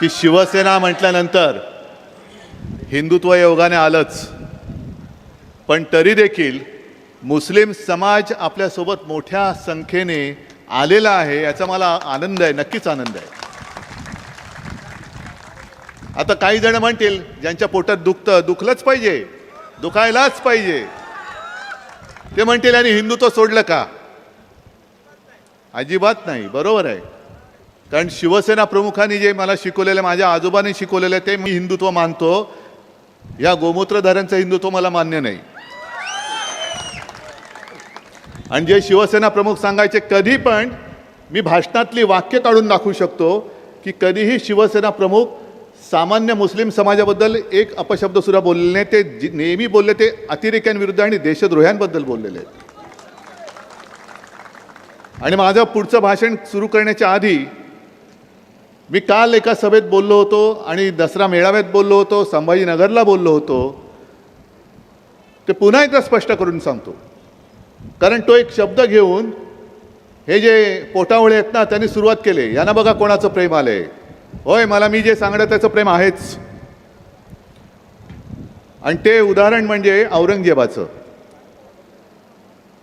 की शिवसेना म्हटल्यानंतर हिंदुत्व योगाने आलंच. पण तरी देखील मुस्लिम समाज आपल्यासोबत मोठ्या संख्येने आलेला आहे याचा मला आनंद आहे नक्कीच आनंद आहे. आता काही जण म्हणतील ज्यांच्या पोटात दुखतं दुखलंच पाहिजे दुखायलाच पाहिजे. ते म्हणतील आणि हिंदुत्व सोडलं का? अजिबात नाही बरोबर आहे. कारण शिवसेना प्रमुखांनी जे मला शिकवलेलं माझ्या आजोबांनी शिकवलेलं ते मी हिंदुत्व मानतो. या गोमूत्रधाऱ्यांचं हिंदुत्व मला मान्य नाही. आणि जे शिवसेना प्रमुख सांगायचे कधी पण मी भाषणातली वाक्य काढून दाखवू शकतो की कधीही शिवसेना प्रमुख सामान्य मुस्लिम समाजाबद्दल एक अपशब्द सुद्धा बोललेले नाही. ते जी- नेहमी बोलले ते अतिरेक्यांविरुद्ध आणि देशद्रोह्यांबद्दल बोललेले आहेत. आणि माझं पुढचं भाषण सुरू करण्याच्या आधी मी काल एका सभेत बोललो होतो आणि दसरा मेळाव्यात बोललो होतो संभाजीनगरला बोललो होतो. ते पुन्हा एकदा स्पष्ट करून सांगतो. कारण तो एक शब्द घेऊन हे जे पोटावळे आहेत ना त्यांनी सुरुवात केली. यांना बघा कोणाचं प्रेम आलंय. होय मला मी जे सांगणं त्याचं प्रेम आहेच. आणि ते उदाहरण म्हणजे औरंगजेबाचं.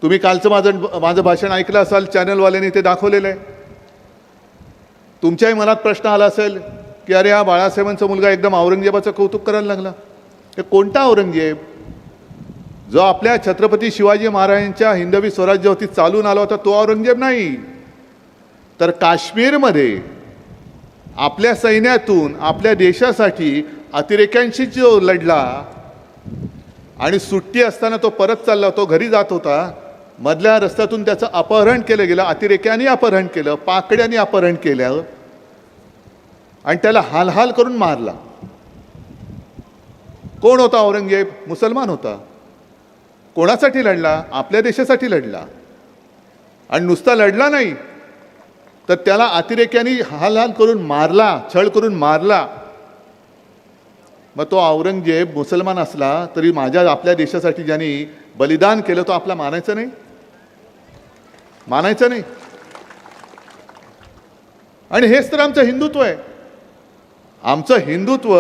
तुम्ही कालचं माझं माझं भाषण ऐकलं असाल चॅनलवाल्यांनी ते दाखवलेलं आहे. तुमच्याही मनात प्रश्न आला असेल की अरे हा बाळासाहेबांचा मुलगा एकदम औरंगजेबाचं कौतुक करायला लागला. ते कोणता औरंगजेब? जो आपल्या छत्रपती शिवाजी महाराजांच्या हिंदवी स्वराज्यावरती चालून आला होता तो औरंगजेब नाही. तर काश्मीरमध्ये आपल्या सैन्यातून आपल्या देशासाठी अतिरेक्यांशी जो लढला आणि सुट्टी असताना तो परत चालला तो घरी जात होता मधल्या रस्त्यातून त्याचं अपहरण केलं गेलं अतिरेक्याने अपहरण केलं पाकड्याने अपहरण केलं आणि त्याला हालहाल करून मारला. कोण होता औरंगजेब? मुसलमान होता. कोणासाठी लढला? आपल्या देशासाठी लढला. आणि नुसता लढला नाही तर त्याला अतिरेक्यांनी हालहाल करून मारला छळ करून मारला. मग तो औरंगजेब मुसलमान असला तरी माझ्या आपल्या देशासाठी ज्यांनी बलिदान केलं तो आपला मानायचं नाही. मानायचं नाही. आणि हेच तर आमचं हिंदुत्व आहे. आमचं हिंदुत्व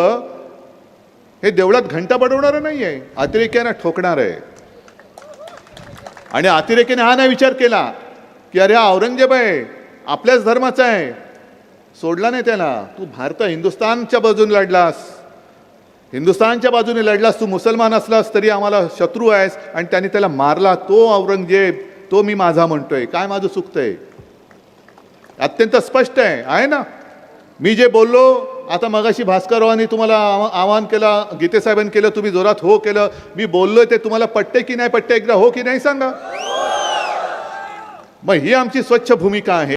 हे देवळात घंटा बडवणारं नाही आहे अतिरेक्यांना ठोकणार आहे. आणि अतिरेक्याने हा नाही विचार केला की अरे हा औरंगजेब आहे आपल्याच धर्माचा आहे. सोडला नाही त्याला. तू भारत हिंदुस्थानच्या बाजूने लढलास. हिंदुस्थानच्या बाजूने लढलास तू मुसलमान असलास तरी आम्हाला शत्रू आहेस. आणि त्याने त्याला मारला. तो औरंगजेब तो मी माझा म्हणतोय. काय माझं चुकतंय? अत्यंत स्पष्ट आहे. आहे ना? मी जे बोललो आता मगाशी भास्कररावांनी तुम्हाला आवाहन केलं गीतेसाहेबांनी केलं तुम्ही जोरात हो केलं. मी बोललोय ते तुम्हाला पट्टे की नाही पट्टे एकदा हो की नाही सांगा. मग ही आमची स्वच्छ भूमिका आहे.